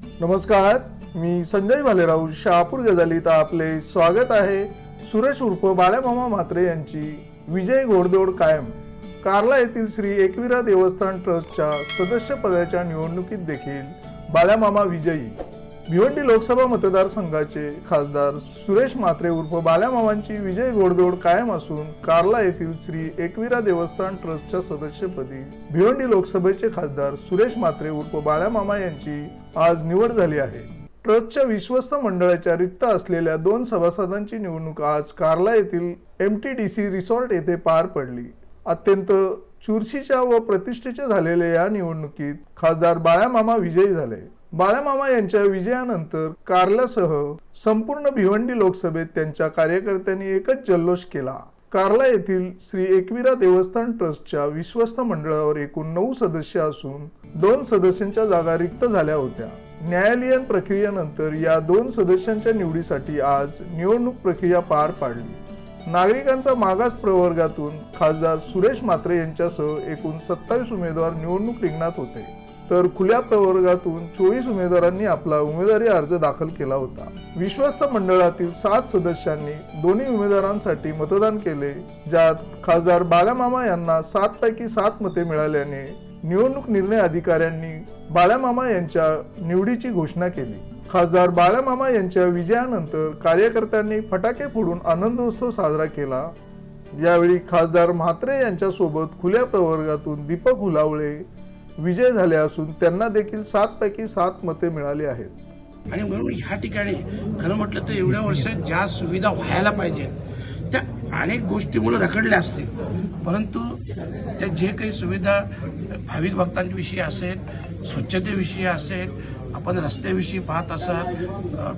नमस्कार मी संजय भालेराव शहापूर गजालीत आपले स्वागत आहे. सुरेश उर्फ बाळ्यामामा म्हात्रे यांची विजय घोडदौड कायम. कार्ला येथील श्री एकविरा देवस्थान ट्रस्टच्या सदस्य पदाच्या निवडणुकीत देखील बाळ्यामामा विजयी. भिवंडी लोकसभा मतदारसंघाचे खासदार सुरेश म्हात्रे उर्फ बाल्यामावांची विजय घोडदौड कायम असून कार्ला येथील श्री एकविरा देवस्थान ट्रस्टच्या सदस्यपदी भिवंडी लोकसभेचे खासदार सुरेश म्हात्रे उर्फ बाळ्यामामा यांची आज निवड झाली आहे. ट्रस्टच्या विश्वस्त मंडळाच्या रिक्त असलेल्या दोन सभासदांची निवडणूक आज कार्ला येथील M T D C resort येथे पार पडली. अत्यंत चुरशीच्या व प्रतिष्ठेच्या झालेल्या या निवडणुकीत खासदार बाळ्यामामा विजयी झाले. बाळामामा यांच्या विजयानंतर कार्लासह संपूर्ण भिवंडी लोकसभेत त्यांच्या कार्यकर्त्यांनी एकच जल्लोष केला. कार्ला येथील श्री एकविरा देवस्थान ट्रस्टच्या विश्वस्त मंडळावर एकूण नऊ सदस्य असून दोन सदस्यांच्या जागा रिक्त झाल्या होत्या. न्यायालयीन प्रक्रियेनंतर या दोन सदस्यांच्या निवडीसाठी आज निवडणूक प्रक्रिया पार पाडली. नागरिकांचा मागास प्रवर्गातून खासदार सुरेश म्हात्रे यांच्यासह एकूण सत्तावीस उमेदवार निवडणूक रिंगणात होते. तर खुल्या प्रवर्गातून चोवीस उमेदवारांनी आपला उमेदवारी अर्ज दाखल केला होता. विश्वस्त मंडळातील सात सदस्यांनी दोन्ही उमेदवारांसाठी मतदान केले ज्यात खासदार बाल्यामामा यांना सात पैकी सात मते मिळाल्याने निवडणूक निर्णय अधिकाऱ्यांनी बाळामामा यांच्या निवडीची घोषणा केली. खासदार बाळामामा यांच्या विजयानंतर कार्यकर्त्यांनी फटाके फोडून आनंदोत्सव साजरा केला. यावेळी खासदार म्हात्रे यांच्यासोबत खुल्या प्रवर्गातून दीपक हुलावळे विजय झाले असून त्यांना देखील सात पैकी सात मते मिळाली आहेत. आणि म्हणून ह्या ठिकाणी खरं म्हटलं तर एवढ्या वर्षात ज्या सुविधा व्हायला पाहिजेत त्या अनेक गोष्टीमुळे रखडल्या असतील. परंतु त्या जे काही सुविधा भाविक भक्तांविषयी असेल स्वच्छतेविषयी असेल आपण रस्त्याविषयी पाहत असाल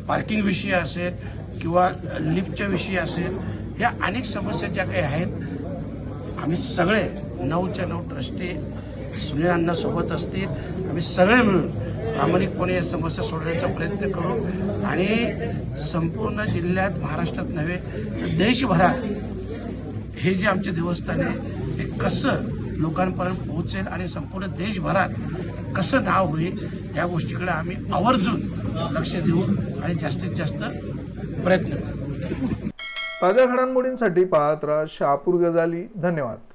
पार्किंगविषयी असेल किंवा लिफ्टच्या विषयी असेल या अनेक समस्या ज्या काही आहेत आम्ही सगळे नऊच्या नऊ ट्रस्टी सुनील अण्णा सोबत असतील. आम्ही सगळे मिळून प्रामाणिकपणे या समस्या सोडण्याचा प्रयत्न करू. आणि संपूर्ण जिल्ह्यात महाराष्ट्रात नव्हे देशभरात हे जे आमचे देवस्थान आहे हे कसं लोकांपर्यंत पोहोचेल आणि संपूर्ण देशभरात कसं नाव होईल या गोष्टीकडे आम्ही आवर्जून लक्ष देऊ आणि जास्तीत जास्त प्रयत्न करू. ताज्या घडामोडींसाठी पाहत राहा शहापूर गजाली. धन्यवाद.